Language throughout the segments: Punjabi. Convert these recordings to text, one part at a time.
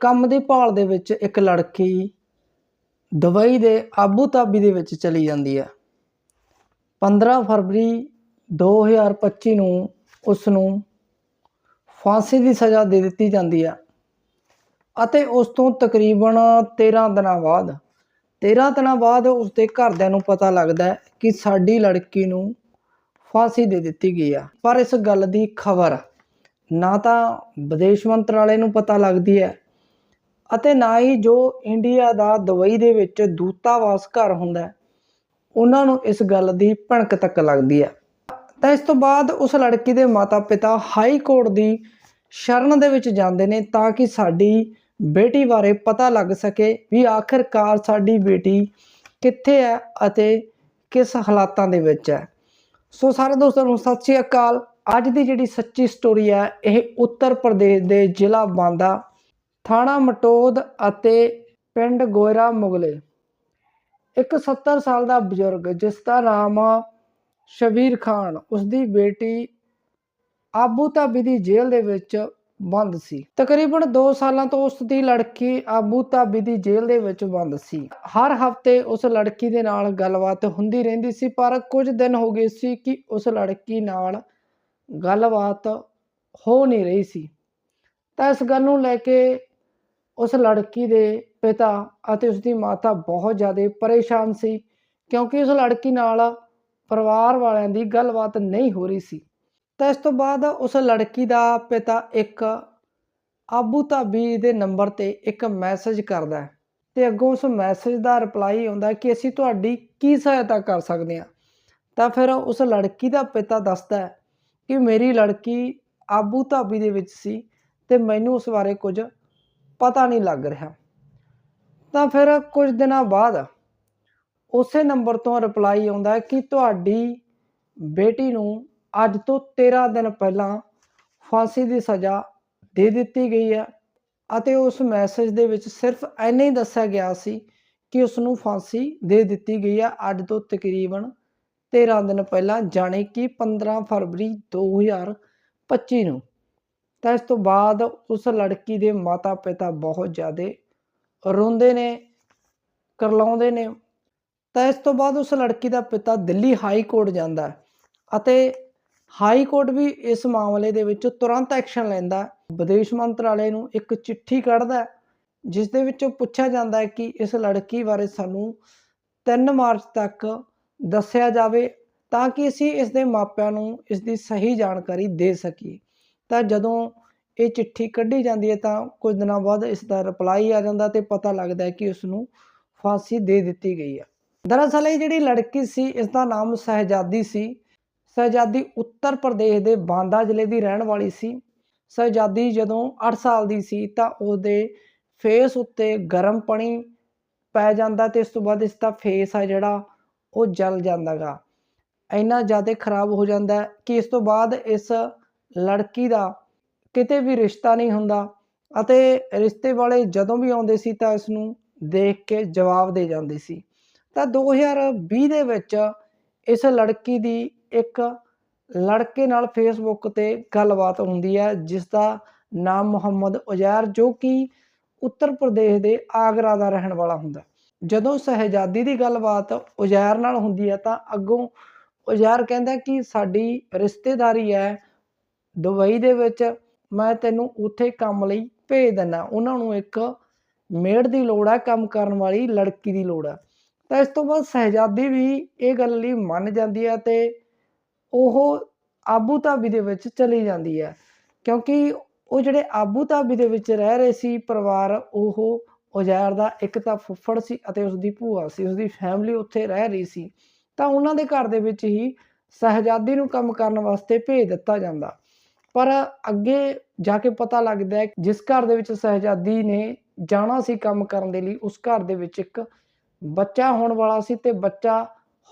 ਕੰਮ ਦੀ ਭਾਲ ਦੇ ਵਿੱਚ ਇੱਕ ਲੜਕੀ ਦੁਬਈ ਦੇ ਆਬੂ ਧਾਬੀ ਦੇ ਵਿੱਚ ਚਲੀ ਜਾਂਦੀ ਹੈ 15 ਫਰਵਰੀ 2025 ਨੂੰ ਉਸ ਨੂੰ ਫਾਂਸੀ ਦੀ ਸਜ਼ਾ ਦੇ ਦਿੱਤੀ ਜਾਂਦੀ ਹੈ ਅਤੇ ਉਸ ਤੋਂ ਤਕਰੀਬਨ 13 ਦਿਨਾਂ ਬਾਅਦ 13 ਦਿਨਾਂ ਬਾਅਦ ਉਸ ਦੇ ਘਰਦਿਆਂ ਨੂੰ ਪਤਾ ਲੱਗਦਾ ਕਿ ਸਾਡੀ ਲੜਕੀ ਨੂੰ ਫਾਂਸੀ ਦੇ ਦਿੱਤੀ ਗਈ ਆ। ਪਰ ਇਸ ਗੱਲ ਦੀ ਖਬਰ ਨਾ ਤਾਂ ਵਿਦੇਸ਼ ਮੰਤਰਾਲੇ ਨੂੰ ਪਤਾ ਲੱਗਦੀ ਹੈ ਅਤੇ ਨਾ ਹੀ ਜੋ ਇੰਡੀਆ ਦਾ ਦੁਬਈ ਦੇ ਵਿੱਚ ਦੂਤਾਵਾਸ ਘਰ ਹੁੰਦਾ ਉਹਨਾਂ ਨੂੰ ਇਸ ਗੱਲ ਦੀ ਭਣਕ ਤੱਕ ਲੱਗਦੀ ਹੈ। ਤਾਂ ਇਸ ਤੋਂ ਬਾਅਦ ਉਸ ਲੜਕੀ ਦੇ ਮਾਤਾ-ਪਿਤਾ ਹਾਈ ਕੋਰਟ ਦੀ ਸ਼ਰਨ ਦੇ ਵਿੱਚ ਜਾਂਦੇ ਨੇ ਤਾਂ ਕਿ ਸਾਡੀ ਬੇਟੀ ਬਾਰੇ ਪਤਾ ਲੱਗ ਸਕੇ ਵੀ ਆਖਿਰਕਾਰ ਸਾਡੀ ਬੇਟੀ ਕਿੱਥੇ ਹੈ ਅਤੇ ਕਿਸ ਹਾਲਾਤਾਂ ਦੇ ਵਿੱਚ ਹੈ। ਸੋ ਸਾਰੇ ਦੋਸਤਾਂ ਨੂੰ ਸਤਿ ਸ਼੍ਰੀ ਅਕਾਲ। ਅੱਜ ਦੀ ਜਿਹੜੀ ਸੱਚੀ ਸਟੋਰੀ ਹੈ, ਇਹ ਉੱਤਰ ਪ੍ਰਦੇਸ਼ ਦੇ ਜ਼ਿਲ੍ਹਾ ਬਾਂਦਾ ਥਾਣਾ ਮਟੋਦ ਅਤੇ ਪਿੰਡ ਗੋਇਰਾ ਮੁਗਲੇ। ਇੱਕ 70 ਸਾਲ ਦਾ ਬਜ਼ੁਰਗ, ਜਿਸ ਦਾ ਨਾਮ ਸ਼ਬੀਰ ਖਾਨ ਉਸ ਦੀ ਬੇਟੀ ਆਬੂ ਧਾਬੀ ਦੀ ਜੇਲ੍ਹ ਦੇ ਵਿੱਚ ਬੰਦ ਸੀ। ਤਕਰੀਬਨ 2 ਸਾਲਾਂ ਤੋਂ ਉਸ ਦੀ ਲੜਕੀ ਆਬੂ ਧਾਬੀ ਦੀ ਜੇਲ੍ਹ ਦੇ ਵਿੱਚ ਬੰਦ ਸੀ। ਹਰ ਹਫ਼ਤੇ ਉਸ ਲੜਕੀ ਦੇ ਨਾਲ ਗੱਲਬਾਤ ਹੁੰਦੀ ਰਹਿੰਦੀ ਸੀ, ਪਰ ਕੁਝ ਦਿਨ ਹੋ ਗਏ ਸੀ ਕਿ ਉਸ ਲੜਕੀ ਨਾਲ ਗੱਲਬਾਤ ਹੋ ਨਹੀਂ ਰਹੀ ਸੀ। ਤਾਂ ਇਸ ਗੱਲ ਨੂੰ ਲੈ ਕੇ ਉਸ ਲੜਕੀ ਦੇ ਪਿਤਾ ਅਤੇ ਉਸ ਦੀ ਮਾਤਾ ਬਹੁਤ ਜ਼ਿਆਦਾ ਪਰੇਸ਼ਾਨ ਸੀ, ਕਿਉਂਕਿ ਉਸ ਲੜਕੀ ਨਾਲ ਪਰਿਵਾਰ ਵਾਲਿਆਂ ਦੀ ਗੱਲਬਾਤ ਨਹੀਂ ਹੋ ਰਹੀ ਸੀ। ਤਾਂ ਇਸ ਤੋਂ ਬਾਅਦ ਉਸ ਲੜਕੀ ਦਾ ਪਿਤਾ ਇੱਕ ਆਬੂ ਧਾਬੀ ਦੇ ਨੰਬਰ ਤੇ ਇੱਕ ਮੈਸੇਜ ਕਰਦਾ ਹੈ ਤੇ ਅੱਗੋਂ ਉਸ ਮੈਸੇਜ ਦਾ ਰਿਪਲਾਈ ਆਉਂਦਾ ਕਿ ਅਸੀਂ ਤੁਹਾਡੀ ਕੀ ਸਹਾਇਤਾ ਕਰ ਸਕਦੇ ਹਾਂ। ਤਾਂ ਫਿਰ ਉਸ ਲੜਕੀ ਦਾ ਪਿਤਾ ਦੱਸਦਾ ਹੈ ਕਿ ਮੇਰੀ ਲੜਕੀ ਆਬੂ ਧਾਬੀ ਦੇ ਵਿੱਚ ਸੀ ਤੇ ਮੈਨੂੰ ਉਸ ਬਾਰੇ ਕੁਝ ਪਤਾ ਨਹੀਂ ਲੱਗ ਰਿਹਾ। ਤਾਂ ਫਿਰ ਕੁਝ ਦਿਨਾਂ ਬਾਅਦ ਉਸੇ ਨੰਬਰ ਤੋਂ ਰਿਪਲਾਈ ਆਉਂਦਾ ਹੈ ਕਿ ਤੁਹਾਡੀ ਬੇਟੀ ਨੂੰ ਅੱਜ ਤੋਂ 13 ਦਿਨ ਪਹਿਲਾਂ ਫਾਂਸੀ ਦੀ ਸਜ਼ਾ ਦੇ ਦਿੱਤੀ ਗਈ ਹੈ ਅਤੇ ਉਸ ਮੈਸੇਜ ਦੇ ਵਿੱਚ ਸਿਰਫ ਐਨਾ ਹੀ ਦੱਸਿਆ ਗਿਆ ਸੀ ਕਿ ਉਸ ਨੂੰ ਫਾਂਸੀ ਦੇ ਦਿੱਤੀ ਗਈ ਹੈ ਅੱਜ ਤੋਂ ਤਕਰੀਬਨ 13 ਦਿਨ ਪਹਿਲਾਂ, ਜਾਣੀ ਕਿ 15 ਫਰਵਰੀ 2025 ਨੂੰ। ਤਾਂ ਇਸ ਤੋਂ ਬਾਅਦ ਉਸ ਲੜਕੀ ਦੇ ਮਾਤਾ-ਪਿਤਾ ਬਹੁਤ ਜ਼ਿਆਦਾ ਰੋਂਦੇ ਨੇ, ਕਰਲਾਉਂਦੇ ਨੇ। ਤਾਂ ਇਸ ਤੋਂ ਬਾਅਦ ਉਸ ਲੜਕੀ ਦਾ ਪਿਤਾ ਦਿੱਲੀ ਹਾਈ ਕੋਰਟ ਜਾਂਦਾ ਅਤੇ ਹਾਈ ਕੋਰਟ ਵੀ ਇਸ ਮਾਮਲੇ ਦੇ ਵਿੱਚ ਤੁਰੰਤ ਐਕਸ਼ਨ ਲੈਂਦਾ ਵਿਦੇਸ਼ ਮੰਤਰਾਲੇ ਨੂੰ ਇੱਕ ਚਿੱਠੀ ਕੱਢਦਾ ਜਿਸ ਦੇ ਵਿੱਚ ਪੁੱਛਿਆ ਜਾਂਦਾ ਹੈ ਕਿ ਇਸ ਲੜਕੀ ਬਾਰੇ ਸਾਨੂੰ 3 ਮਾਰਚ ਤੱਕ ਦੱਸਿਆ ਜਾਵੇ ਤਾਂ ਕਿ ਅਸੀਂ ਇਸ ਦੇ ਮਾਪਿਆਂ ਨੂੰ ਇਸ ਦੀ ਸਹੀ ਜਾਣਕਾਰੀ ਦੇ ਸਕੀਏ। ਤਾਂ ਜਦੋਂ ਇਹ ਚਿੱਠੀ ਕੱਢੀ ਜਾਂਦੀ ਹੈ ਤਾਂ ਕੁਝ ਦਿਨਾਂ ਬਾਅਦ ਇਸ ਦਾ ਰਿਪਲਾਈ ਆ ਜਾਂਦਾ ਤੇ ਪਤਾ ਲੱਗਦਾ ਹੈ ਕਿ ਉਸ ਨੂੰ ਫਾਂਸੀ ਦੇ ਦਿੱਤੀ ਗਈ ਹੈ। ਦਰਅਸਲ ਇਹ ਜਿਹੜੀ ਲੜਕੀ ਸੀ ਇਸ ਦਾ ਨਾਮ ਸਹਿਜਾਦੀ ਸੀ। ਸਹਿਜਾਦੀ ਉੱਤਰ ਪ੍ਰਦੇਸ਼ ਦੇ ਬਾਂਦਾ ਜ਼ਿਲ੍ਹੇ ਦੀ ਰਹਿਣ ਵਾਲੀ ਸੀ। ਸਹਿਜਾਦੀ ਜਦੋਂ 8 ਸਾਲ ਦੀ ਸੀ ਤਾਂ ਉਹਦੇ ਫੇਸ ਉੱਤੇ ਗਰਮ ਪਾਣੀ ਪੈ ਜਾਂਦਾ ਤੇ ਇਸ ਤੋਂ ਬਾਅਦ ਇਸ ਦਾ ਫੇਸ ਆ ਜਿਹੜਾ, ਉਹ ਜਲ ਜਾਂਦਾਗਾ। ਇੰਨਾ ਜ਼ਿਆਦਾ ਖਰਾਬ ਹੋ ਜਾਂਦਾ ਕਿ ਇਸ ਤੋਂ ਬਾਅਦ ਇਸ ਲੜਕੀ ਦਾ ਕਿਤੇ ਵੀ ਰਿਸ਼ਤਾ ਨਹੀਂ ਹੁੰਦਾ ਅਤੇ ਰਿਸ਼ਤੇ ਵਾਲੇ ਜਦੋਂ ਵੀ ਆਉਂਦੇ ਸੀ ਤਾਂ ਇਸ ਨੂੰ ਦੇਖ ਕੇ ਜਵਾਬ ਦੇ ਜਾਂਦੇ ਸੀ। ਤਾਂ 2020 ਦੇ ਵਿੱਚ ਇਸ ਲੜਕੀ ਦੀ ਇੱਕ ਲੜਕੇ ਨਾਲ ਫੇਸਬੁੱਕ ਤੇ ਗੱਲਬਾਤ ਹੁੰਦੀ ਹੈ ਜਿਸ ਦਾ ਨਾਮ ਮੁਹੰਮਦ ਉਜ਼ੈਰ, ਜੋ ਕਿ ਉੱਤਰ ਪ੍ਰਦੇਸ਼ ਦੇ ਆਗਰਾ ਦਾ ਰਹਿਣ ਵਾਲਾ ਹੁੰਦਾ। ਜਦੋਂ ਸਹਿਜਾਦੀ ਦੀ ਗੱਲਬਾਤ ਉਜ਼ੈਰ ਨਾਲ ਹੁੰਦੀ ਹੈ ਤਾਂ ਅੱਗੋਂ ਉਜ਼ੈਰ ਕਹਿੰਦਾ ਕਿ ਸਾਡੀ ਰਿਸ਼ਤੇਦਾਰੀ ਹੈ ਦੁਬਈ ਦੇ ਵਿੱਚ ਮੈਂ ਤੈਨੂੰ ਉੱਥੇ ਕੰਮ ਲਈ ਭੇਜ ਦਿੰਦਾ। ਉਹਨਾਂ ਨੂੰ ਇੱਕ ਮੇੜ ਦੀ ਲੋੜ ਹੈ ਕੰਮ ਕਰਨ ਵਾਲੀ ਲੜਕੀ ਦੀ ਲੋੜ ਹੈ ਤਾਂ ਇਸ ਤੋਂ ਬਾਅਦ ਸਹਿਜਾਦੀ ਵੀ ਇਹ ਗੱਲ ਲਈ ਮੰਨ ਜਾਂਦੀ ਹੈ ਤੇ ਉਹ ਆਬੂ ਧਾਬੀ ਦੇ ਵਿੱਚ ਚਲੀ ਜਾਂਦੀ ਹੈ ਕਿਉਂਕਿ ਉਹ ਜਿਹੜੇ ਆਬੂ ਧਾਬੀ ਦੇ ਵਿੱਚ ਰਹਿ ਰਹੇ ਸੀ ਪਰਿਵਾਰ, ਉਹ ਉਜ਼ੈਰ ਦਾ ਇੱਕ ਤਾਂ ਫੁੱਫੜ ਸੀ ਅਤੇ ਉਸ ਦੀ ਭੂਆ ਸੀ ਉਸ ਦੀ ਫੈਮਿਲੀ ਉੱਥੇ ਰਹਿ ਰਹੀ ਸੀ। ਤਾਂ ਉਹਨਾਂ ਦੇ ਘਰ ਦੇ ਵਿੱਚ ਹੀ ਸਹਿਜਾਦੀ ਨੂੰ ਕੰਮ ਕਰਨ ਵਾਸਤੇ ਭੇਜ ਦਿੱਤਾ ਜਾਂਦਾ। ਪਰ ਅੱਗੇ ਜਾ ਕੇ ਪਤਾ ਲੱਗਦਾ ਹੈ ਜਿਸ ਘਰ ਦੇ ਵਿੱਚ ਸਹਿਜਾਦੀ ਨੇ ਜਾਣਾ ਸੀ ਕੰਮ ਕਰਨ ਦੇ ਲਈ, ਉਸ ਘਰ ਦੇ ਵਿੱਚ ਇੱਕ ਬੱਚਾ ਹੋਣ ਵਾਲਾ ਸੀ ਤੇ ਬੱਚਾ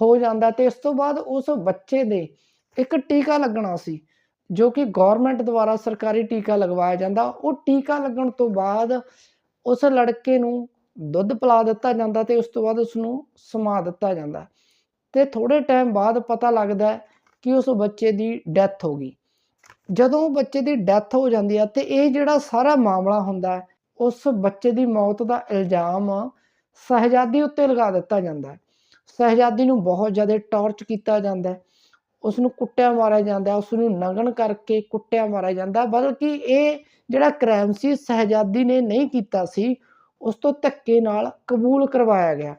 ਹੋ ਜਾਂਦਾ ਤੇ ਇਸ ਤੋਂ ਬਾਅਦ ਉਸ ਬੱਚੇ ਦੇ ਇੱਕ ਟੀਕਾ ਲੱਗਣਾ ਸੀ, ਜੋ ਕਿ ਗਵਰਨਮੈਂਟ ਦੁਆਰਾ ਸਰਕਾਰੀ ਟੀਕਾ ਲਗਵਾਇਆ ਜਾਂਦਾ। ਉਹ ਟੀਕਾ ਲੱਗਣ ਤੋਂ ਬਾਅਦ ਉਸ ਲੜਕੇ ਨੂੰ ਦੁੱਧ ਪਿਲਾ ਦਿੱਤਾ ਜਾਂਦਾ ਤੇ ਉਸ ਤੋਂ ਬਾਅਦ ਉਸ ਨੂੰ ਸਮਾ ਦਿੱਤਾ ਜਾਂਦਾ। ਤੇ ਥੋੜੇ ਟਾਈਮ ਬਾਅਦ ਪਤਾ ਲੱਗਦਾ ਕਿ ਉਸ ਬੱਚੇ ਦੀ ਡੈਥ ਹੋ ਗਈ। ਜਦੋਂ ਬੱਚੇ ਦੀ ਡੈਥ ਹੋ ਜਾਂਦੀ ਹੈ ਤੇ ਇਹ ਜਿਹੜਾ ਸਾਰਾ ਮਾਮਲਾ ਹੁੰਦਾ ਹੈ, ਉਸ ਬੱਚੇ ਦੀ ਮੌਤ ਦਾ ਇਲਜ਼ਾਮ ਸ਼ਹਿਜ਼ਾਦੀ ਉੱਤੇ ਲਗਾ ਦਿੱਤਾ ਜਾਂਦਾ ਹੈ। ਸ਼ਹਿਜ਼ਾਦੀ ਨੂੰ ਬਹੁਤ ਜ਼ਿਆਦਾ ਟੌਰਚ ਕੀਤਾ ਜਾਂਦਾ ਹੈ। ਉਸ ਨੂੰ ਕੁੱਟਿਆ ਮਾਰਿਆ ਜਾਂਦਾ ਹੈ ਉਸ ਨੂੰ ਨਗਨ ਕਰਕੇ ਕੁੱਟਿਆ ਮਾਰਿਆ ਜਾਂਦਾ ਬਲਕਿ ਇਹ ਜਿਹੜਾ ਕ੍ਰਾਈਮ ਸੀ, ਸ਼ਹਿਜ਼ਾਦੀ ਨੇ ਨਹੀਂ ਕੀਤਾ ਸੀ, ਉਸ ਤੋਂ ਧੱਕੇ ਨਾਲ ਕਬੂਲ ਕਰਵਾਇਆ ਗਿਆ।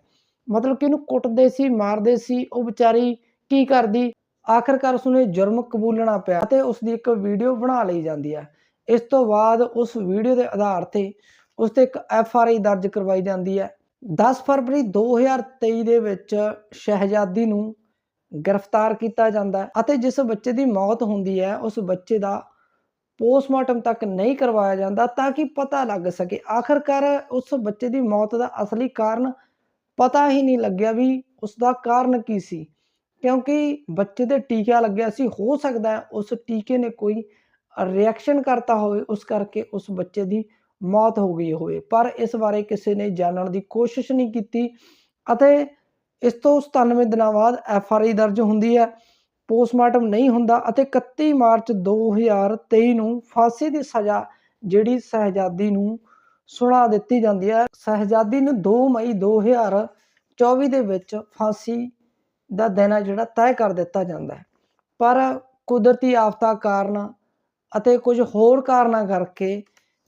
ਮਤਲਬ ਕਿ ਉਹਨੂੰ ਕੁੱਟਦੇ ਸੀ, ਮਾਰਦੇ ਸੀ, ਉਹ ਵਿਚਾਰੀ ਕੀ ਕਰਦੀ? ਆਖਰਕਾਰ ਉਸ ਜੁਰਮ ਕਬੂਲਣਾ ਪਿਆ ਅਤੇ ਉਸ ਦੀ ਇੱਕ ਵੀਡੀਓ ਬਣਾ ਲਈ ਜਾਂਦੀ ਹੈ। ਇਸ ਤੋਂ ਬਾਅਦ ਉਸ ਵੀਡੀਓ ਦੇ ਆਧਾਰ ਤੇ ਉਸ ਤੇ ਇੱਕ ਐਫ ਆਰ ਆਈ ਦਰਜ ਕਰਵਾਈ ਜਾਂਦੀ ਹੈ। 10 ਫਰਵਰੀ 2023 ਦੇ ਵਿੱਚ ਸ਼ਹਿਜ਼ਾਦੀ ਨੂੰ ਗ੍ਰਿਫਤਾਰ ਕੀਤਾ ਜਾਂਦਾ ਹੈ ਅਤੇ ਜਿਸ ਬੱਚੇ ਦੀ ਮੌਤ ਹੁੰਦੀ ਹੈ, ਉਸ ਬੱਚੇ ਦਾ ਪੋਸਟਮਾਰਟਮ ਤੱਕ ਨਹੀਂ ਕਰਵਾਇਆ ਜਾਂਦਾ ਤਾਂ ਕਿ ਪਤਾ ਲੱਗ ਸਕੇ। ਆਖਰਕਾਰ ਉਸ ਬੱਚੇ ਦੀ ਮੌਤ ਦਾ ਅਸਲੀ ਕਾਰਨ ਪਤਾ ਹੀ ਨਹੀਂ ਲੱਗਿਆ ਵੀ ਉਸ ਦਾ ਕਾਰਨ ਕੀ ਸੀ। ਕਿਉਂਕਿ ਬੱਚੇ ਦੇ ਟੀਕਾ ਲੱਗਿਆ ਸੀ, ਹੋ ਸਕਦਾ ਹੈ ਉਸ ਟੀਕੇ ਨੇ ਕੋਈ ਰਿਐਕਸ਼ਨ ਕਰਤਾ ਹੋਵੇ, ਉਸ ਕਰਕੇ ਉਸ ਬੱਚੇ ਦੀ ਮੌਤ ਹੋ ਗਈ ਹੋਵੇ। ਪਰ ਇਸ ਬਾਰੇ ਕਿਸੇ ਨੇ ਜਾਣਨ ਦੀ ਕੋਸ਼ਿਸ਼ ਨਹੀਂ ਕੀਤੀ ਅਤੇ ਇਸ ਤੋਂ 97 ਦਿਨਾਂ ਬਾਅਦ ਐਫ ਆਰ ਆਈ ਦਰਜ ਹੁੰਦੀ ਹੈ। ਪੋਸਟਮਾਰਟਮ ਨਹੀਂ ਹੁੰਦਾ ਅਤੇ 31 ਮਾਰਚ 2023 ਨੂੰ ਫਾਂਸੀ ਦੀ ਸਜ਼ਾ ਜਿਹੜੀ ਸ਼ਹਿਜ਼ਾਦੀ ਨੂੰ ਸੁਣਾ ਦਿੱਤੀ ਜਾਂਦੀ ਹੈ। ਸ਼ਹਿਜ਼ਾਦੀ ਨੂੰ 2 ਮਈ 2024 ਦੇ ਵਿੱਚ ਫਾਂਸੀ ਦਾ ਦਿਨ ਜਿਹੜਾ ਤੈਅ ਕਰ ਦਿੱਤਾ ਜਾਂਦਾ ਹੈ। ਪਰ ਕੁਦਰਤੀ ਆਫਤਾਂ ਕਾਰਨ ਅਤੇ ਕੁਝ ਹੋਰ ਕਾਰਨਾਂ ਕਰਕੇ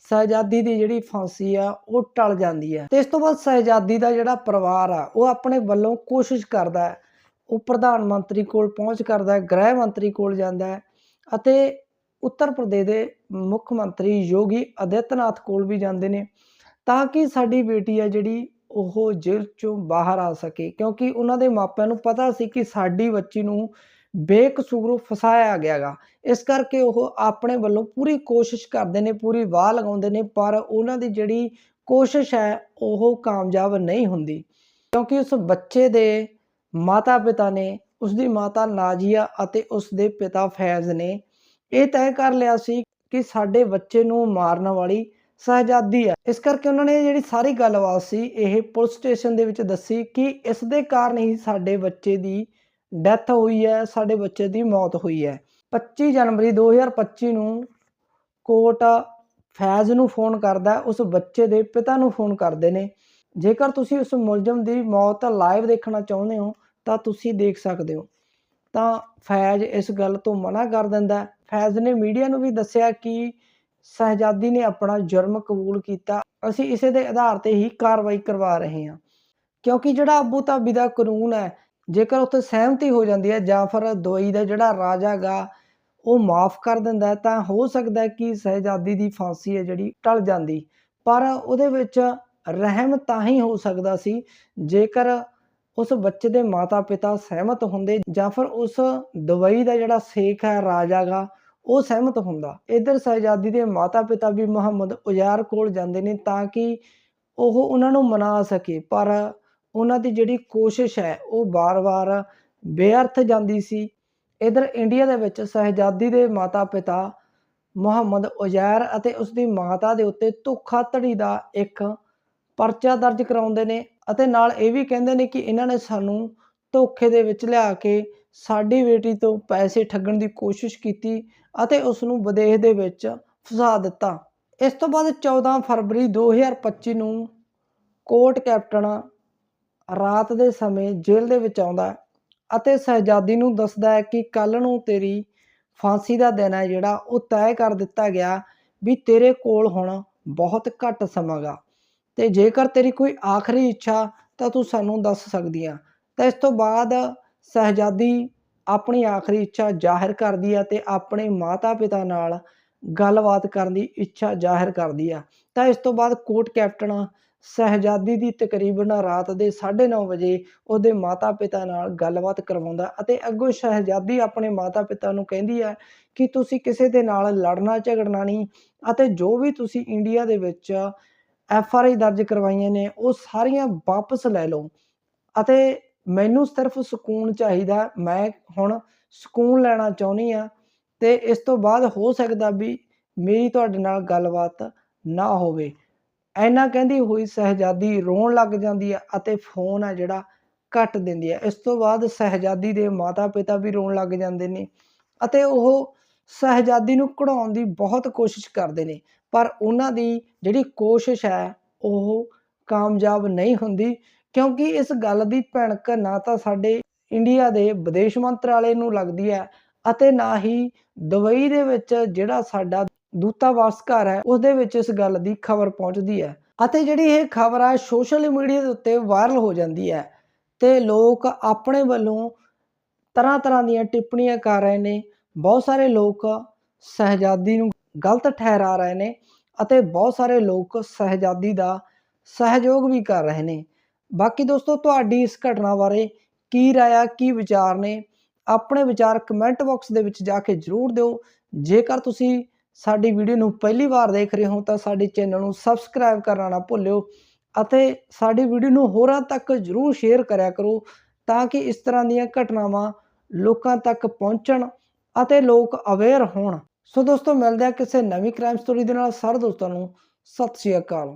ਸ਼ਹਿਜ਼ਾਦੀ ਦੀ ਜਿਹੜੀ ਫਾਂਸੀ ਆ, ਉਹ ਟਲ ਜਾਂਦੀ ਹੈ। ਤੇ ਇਸ ਤੋਂ ਬਾਅਦ ਸ਼ਹਿਜ਼ਾਦੀ ਦਾ ਜਿਹੜਾ ਪਰਿਵਾਰ ਆ, ਉਹ ਆਪਣੇ ਵੱਲੋਂ ਕੋਸ਼ਿਸ਼ ਕਰਦਾ ਹੈ। ਉਹ ਪ੍ਰਧਾਨ ਮੰਤਰੀ ਕੋਲ ਪਹੁੰਚ ਕਰਦਾ ਹੈ, ਗ੍ਰਹਿ ਮੰਤਰੀ ਕੋਲ ਜਾਂਦਾ ਹੈ ਅਤੇ ਉੱਤਰ ਪ੍ਰਦੇਸ਼ ਦੇ ਮੁੱਖ ਮੰਤਰੀ ਯੋਗੀ ਆਦਿੱਤਨਾਥ ਕੋਲ ਵੀ ਜਾਂਦੇ ਨੇ। ਤਾਂ ਕਿ ਸਾਡੀ ਬੇਟੀ ਆ ਜਿਹੜੀ ਉਹ ਜੇਲ੍ਹ ਚੋਂ ਬਾਹਰ ਆ ਸਕੇ। ਕਿਉਂਕਿ ਉਹਨਾਂ ਦੇ ਮਾਪਿਆਂ ਨੂੰ ਪਤਾ ਸੀ ਕਿ ਸਾਡੀ ਬੱਚੀ ਨੂੰ ਬੇਕਸੂਰ ਫਸਾਇਆ ਗਿਆਗਾ। ਇਸ ਕਰਕੇ ਉਹ ਆਪਣੇ ਵੱਲੋਂ ਪੂਰੀ ਕੋਸ਼ਿਸ਼ ਕਰਦੇ ਨੇ, ਪੂਰੀ ਵਾਹ ਲਗਾਉਂਦੇ ਨੇ, ਪਰ ਉਹਨਾਂ ਦੀ ਜਿਹੜੀ ਕੋਸ਼ਿਸ਼ ਹੈ, ਉਹ ਕਾਮਯਾਬ ਨਹੀਂ ਹੁੰਦੀ। ਕਿਉਂਕਿ ਉਸ ਬੱਚੇ ਦੇ ਮਾਤਾ ਪਿਤਾ ਨੇ, ਉਸ ਦੀ ਮਾਤਾ ਨਾਜੀਆ ਅਤੇ ਉਸ ਦੇ ਪਿਤਾ ਫੈਜ਼ ਨੇ, ਇਹ ਤੈਅ ਕਰ ਲਿਆ ਸੀ ਕਿ ਸਾਡੇ ਬੱਚੇ ਨੂੰ ਮਾਰਨ ਵਾਲੀ ਸ਼ਹਿਜ਼ਾਦੀ ਹੈ। ਇਸ ਕਰਕੇ ਉਹਨਾਂ ਨੇ ਜਿਹੜੀ ਸਾਰੀ ਗੱਲਬਾਤ ਸੀ, ਇਹ ਪੁਲਿਸ ਸਟੇਸ਼ਨ ਦੇ ਵਿੱਚ ਦੱਸੀ ਕਿ ਇਸ ਦੇ ਕਾਰਨ ਹੀ ਸਾਡੇ ਬੱਚੇ ਦੀ ਡੈਥ ਹੋਈ ਹੈ, ਸਾਡੇ ਬੱਚੇ ਦੀ ਮੌਤ ਹੋਈ ਹੈ। 25 ਜਨਵਰੀ 2025 ਨੂੰ ਕੋਟ ਫੈਜ਼ ਨੂੰ ਫੋਨ ਕਰਦਾ ਉਸ ਬੱਚੇ ਦੇ ਪਿਤਾ ਨੂੰ ਫੋਨ ਕਰਦੇ ਨੇ। ਜੇਕਰ ਤੁਸੀਂ ਉਸ ਮੁਲਜ਼ਮ ਦੀ ਮੌਤ ਲਾਈਵ ਦੇਖਣਾ ਚਾਹੁੰਦੇ ਹੋ, ਤਾਂ ਤੁਸੀਂ ਦੇਖ ਸਕਦੇ ਹੋ। ਤਾਂ ਫੈਜ਼ ਇਸ ਗੱਲ ਤੋਂ ਮਨਾ ਕਰ ਦਿੰਦਾ ਫੈਜ਼ ਨੇ ਮੀਡੀਆ ਨੂੰ ਵੀ ਦੱਸਿਆ ਕਿ ਸ਼ਹਿਜ਼ਾਦੀ ਨੇ ਆਪਣਾ ਜੁਰਮ ਕਬੂਲ ਕੀਤਾ। ਅਸੀਂ ਇਸੇ ਦੇ ਆਧਾਰ ਤੇ ਹੀ ਕਾਰਵਾਈ ਕਰਵਾ ਰਹੇ ਹਾਂ। ਕਿਉਂਕਿ ਜਿਹੜਾ ਅਬੂ ਧਾਬੀ ਦਾ ਕਾਨੂੰਨ ਹੈ, ਜੇਕਰ ਉੱਥੇ ਸਹਿਮਤੀ ਹੋ ਜਾਂਦੀ ਹੈ, ਜਾਂ ਫਿਰ ਦਾ ਜਿਹੜਾ ਰਾਜਾ ਉਹ ਮਾਫ ਕਰ ਦਿੰਦਾ ਤਾਂ ਹੋ ਸਕਦਾ ਕਿ ਸ਼ਹਿਜ਼ਾਦੀ ਦੀ ਫਾਂਸੀ ਹੈ ਜਿਹੜੀ ਟਲ ਜਾਂਦੀ। ਪਰ ਉਹਦੇ ਵਿੱਚ ਰਹਿਮ ਤਾਂ ਹੀ ਹੋ ਸਕਦਾ ਸੀ, ਜੇਕਰ ਉਸ ਬੱਚੇ ਦੇ ਮਾਤਾ-ਪਿਤਾ ਸਹਿਮਤ ਹੁੰਦੇ ਜਾਂ ਫਿਰ ਉਸ ਦਵਾਈ ਦਾ ਜਿਹੜਾ ਸ਼ੇਖ ਹੈ ਰਾਜਾ ਗਾ ਉਹ ਸਹਿਮਤ ਹੁੰਦਾ। ਇਧਰ ਸ਼ਹਿਜ਼ਾਦੀ ਦੇ ਮਾਤਾ-ਪਿਤਾ ਵੀ ਮੁਹੰਮਦ ਉਜ਼ਾਰ ਕੋਲ ਜਾਂਦੇ ਨੇ ਤਾਂ ਕਿ ਉਹ ਉਹਨਾਂ ਨੂੰ ਮਨਾ ਸਕੇ। ਪਰ ਉਹਨਾਂ ਦੀ ਜਿਹੜੀ ਕੋਸ਼ਿਸ਼ ਹੈ, ਉਹ ਬਾਰ-ਬਾਰ ਬੇਅਰਥ ਜਾਂਦੀ ਸੀ। ਇਧਰ ਇੰਡੀਆ ਦੇ ਵਿੱਚ ਸ਼ਹਿਜ਼ਾਦੀ ਦੇ ਮਾਤਾ-ਪਿਤਾ ਮੁਹੰਮਦ ਉਜ਼ੈਰ ਅਤੇ ਉਸ ਦੀ ਮਾਤਾ ਦੇ ਉੱਤੇ ਧੋਖਾਧੜੀ ਦਾ ਇੱਕ ਪਰਚਾ ਦਰਜ ਕਰਾਉਂਦੇ ਨੇ ਅਤੇ ਨਾਲ ਇਹ ਵੀ ਕਹਿੰਦੇ ਨੇ ਕਿ ਇਹਨਾਂ ਨੇ ਸਾਨੂੰ ਧੋਖੇ ਦੇ ਵਿੱਚ ਲਿਆ ਕੇ ਸਾਡੀ ਬੇਟੀ ਤੋਂ ਪੈਸੇ ਠੱਗਣ ਦੀ ਕੋਸ਼ਿਸ਼ ਕੀਤੀ ਅਤੇ ਉਸ ਨੂੰ ਵਿਦੇਸ਼ ਦੇ ਵਿੱਚ ਫਸਾ ਦਿੱਤਾ। ਇਸ ਤੋਂ ਬਾਅਦ 14 ਫਰਵਰੀ 2025 ਨੂੰ ਕੋਰਟ ਕੈਪਟਨ ਰਾਤ ਦੇ ਸਮੇਂ ਜੇਲ੍ਹ ਦੇ ਵਿੱਚ ਆਉਂਦਾ ਅਤੇ ਸ਼ਹਿਜ਼ਾਦੀ ਨੂੰ ਦੱਸਦਾ ਹੈ ਕਿ ਕੱਲ ਨੂੰ ਤੇਰੀ ਫਾਂਸੀ ਦਾ ਦਿਨ ਹੈ ਜਿਹੜਾ ਉਹ ਤੈਅ ਕਰ ਦਿੱਤਾ ਗਿਆ ਵੀ ਤੇਰੇ ਕੋਲ ਹੁਣ ਬਹੁਤ ਘੱਟ ਸਮਾਂ ਗਾ ਤੇ ਜੇਕਰ ਤੇਰੀ ਕੋਈ ਆਖਰੀ ਇੱਛਾ ਤਾਂ ਤੂੰ ਸਾਨੂੰ ਦੱਸ ਸਕਦੀ ਆ। ਤਾਂ ਇਸ ਤੋਂ ਬਾਅਦ ਸ਼ਹਿਜ਼ਾਦੀ ਆਪਣੀ ਆਖਰੀ ਇੱਛਾ ਜ਼ਾਹਿਰ ਕਰਦੀ ਹੈ ਤੇ ਆਪਣੇ ਮਾਤਾ-ਪਿਤਾ ਨਾਲ ਗੱਲਬਾਤ ਕਰਨ ਦੀ ਇੱਛਾ ਜ਼ਾਹਿਰ ਕਰਦੀ ਆ। ਤਾਂ ਇਸ ਤੋਂ ਬਾਅਦ ਕੋਟ ਕੈਪਟਨ ਸ਼ਹਿਜ਼ਾਦੀ ਦੀ ਤਕਰੀਬਨ ਰਾਤ ਦੇ 9:30 ਵਜੇ ਉਹਦੇ ਮਾਤਾ-ਪਿਤਾ ਨਾਲ ਗੱਲਬਾਤ ਕਰਵਾਉਂਦਾ ਅਤੇ ਅੱਗੋਂ ਸ਼ਹਿਜ਼ਾਦੀ ਆਪਣੇ ਮਾਤਾ-ਪਿਤਾ ਨੂੰ ਕਹਿੰਦੀ ਹੈ ਕਿ ਤੁਸੀਂ ਕਿਸੇ ਦੇ ਨਾਲ ਲੜਨਾ ਝਗੜਨਾ ਨਹੀਂ ਅਤੇ ਜੋ ਵੀ ਤੁਸੀਂ ਇੰਡੀਆ ਦੇ ਵਿੱਚ ਐਫ ਆਰ ਆਈ ਦਰਜ ਕਰਵਾਈਆਂ ਨੇ ਉਹ ਸਾਰੀਆਂ ਵਾਪਸ ਲੈ ਲਓ ਅਤੇ ਮੈਨੂੰ ਸਿਰਫ ਸਕੂਨ ਚਾਹੀਦਾ, ਮੈਂ ਹੁਣ ਸਕੂਨ ਲੈਣਾ ਚਾਹੁੰਦੀ ਆ ਤੇ ਇਸ ਤੋਂ ਬਾਅਦ ਹੋ ਸਕਦਾ ਵੀ ਮੇਰੀ ਤੁਹਾਡੇ ਨਾਲ ਗੱਲਬਾਤ ਨਾ ਹੋਵੇ। ਐਨਾ ਕਹਿੰਦੀ ਹੋਈ ਸ਼ਹਿਜ਼ਾਦੀ ਰੋਣ ਲੱਗ ਜਾਂਦੀ ਹੈ ਅਤੇ ਫੋਨ ਹੈ ਜਿਹੜਾ ਕੱਟ ਦਿੰਦੀ ਹੈ ਇਸ ਤੋਂ ਬਾਅਦ ਸ਼ਹਿਜ਼ਾਦੀ ਦੇ ਮਾਤਾ-ਪਿਤਾ ਵੀ ਰੋਣ ਲੱਗ ਜਾਂਦੇ ਨੇ ਅਤੇ ਉਹ ਸਹਿਜਾਦੀ ਨੂੰ ਕਢਾਉਣ ਦੀ ਬਹੁਤ ਕੋਸ਼ਿਸ਼ ਕਰਦੇ ਨੇ, ਪਰ ਉਹਨਾਂ ਦੀ ਜਿਹੜੀ ਕੋਸ਼ਿਸ਼ ਹੈ ਉਹ ਕਾਮਯਾਬ ਨਹੀਂ ਹੁੰਦੀ। ਕਿਉਂਕਿ ਇਸ ਗੱਲ ਦੀ ਭਿਣਕ ਨਾ ਤਾਂ ਸਾਡੇ ਇੰਡੀਆ ਦੇ ਵਿਦੇਸ਼ ਮੰਤਰਾਲੇ ਨੂੰ ਲੱਗਦੀ ਹੈ ਅਤੇ ਨਾ ਹੀ ਦੁਬਈ ਦੇ ਵਿੱਚ ਜਿਹੜਾ ਸਾਡਾ ਦੂਤਾਵਾਸ ਘਰ ਹੈ ਉਸ ਦੇ ਵਿੱਚ ਇਸ ਗੱਲ ਦੀ ਖਬਰ ਪਹੁੰਚਦੀ ਹੈ। ਅਤੇ ਜਿਹੜੀ ਇਹ ਖਬਰ ਹੈ ਸੋਸ਼ਲ ਮੀਡੀਆ ਦੇ ਉੱਤੇ ਵਾਇਰਲ ਹੋ ਜਾਂਦੀ ਹੈ ਤੇ ਲੋਕ ਆਪਣੇ ਵੱਲੋਂ ਤਰ੍ਹਾਂ ਤਰ੍ਹਾਂ ਦੀਆਂ ਟਿੱਪਣੀਆਂ ਕਰ ਰਹੇ ਨੇ। ਬਹੁਤ ਸਾਰੇ ਲੋਕ ਸਹਿਜਾਦੀ ਨੂੰ ਗਲਤ ਠਹਿਰਾ ਰਹੇ ਨੇ ਅਤੇ ਬਹੁਤ ਸਾਰੇ ਲੋਕ ਸਹਿਜਾਦੀ ਦਾ ਸਹਿਯੋਗ ਵੀ ਕਰ ਰਹੇ ਨੇ। ਬਾਕੀ ਦੋਸਤੋ, ਤੁਹਾਡੀ ਇਸ ਘਟਨਾ ਬਾਰੇ ਕੀ ਰਾਇਆ ਕੀ ਵਿਚਾਰ ਨੇ, ਆਪਣੇ ਵਿਚਾਰ ਕਮੈਂਟ ਬਾਕਸ ਦੇ ਵਿੱਚ ਜਾ ਕੇ ਜਰੂਰ ਦਿਓ। ਜੇਕਰ ਤੁਸੀਂ ਸਾਡੀ ਵੀਡੀਓ ਨੂੰ ਪਹਿਲੀ ਵਾਰ ਦੇਖ ਰਹੇ ਹੋ, ਤਾਂ ਸਾਡੇ ਚੈਨਲ ਨੂੰ ਸਬਸਕ੍ਰਾਈਬ ਕਰਨਾ ਨਾ ਭੁੱਲਿਓ ਅਤੇ ਸਾਡੀ ਵੀਡੀਓ ਨੂੰ ਹੋਰਾਂ ਤੱਕ ਜਰੂਰ ਸ਼ੇਅਰ ਕਰਿਆ ਕਰੋ ਤਾਂ ਕਿ ਇਸ ਤਰ੍ਹਾਂ ਦੀਆਂ ਘਟਨਾਵਾਂ ਲੋਕਾਂ ਤੱਕ ਪਹੁੰਚਣ ਅਤੇ ਲੋਕ ਅਵੇਅਰ ਹੋਣ। ਸੋ ਦੋਸਤੋ, ਮਿਲਦੇ ਆ ਕਿਸੇ ਨਵੀਂ ਕ੍ਰਾਈਮ ਸਟੋਰੀ ਦੇ ਨਾਲ। ਸਾਰੇ ਦੋਸਤਾਂ ਨੂੰ ਸਤਿ ਸ਼੍ਰੀ ਅਕਾਲ।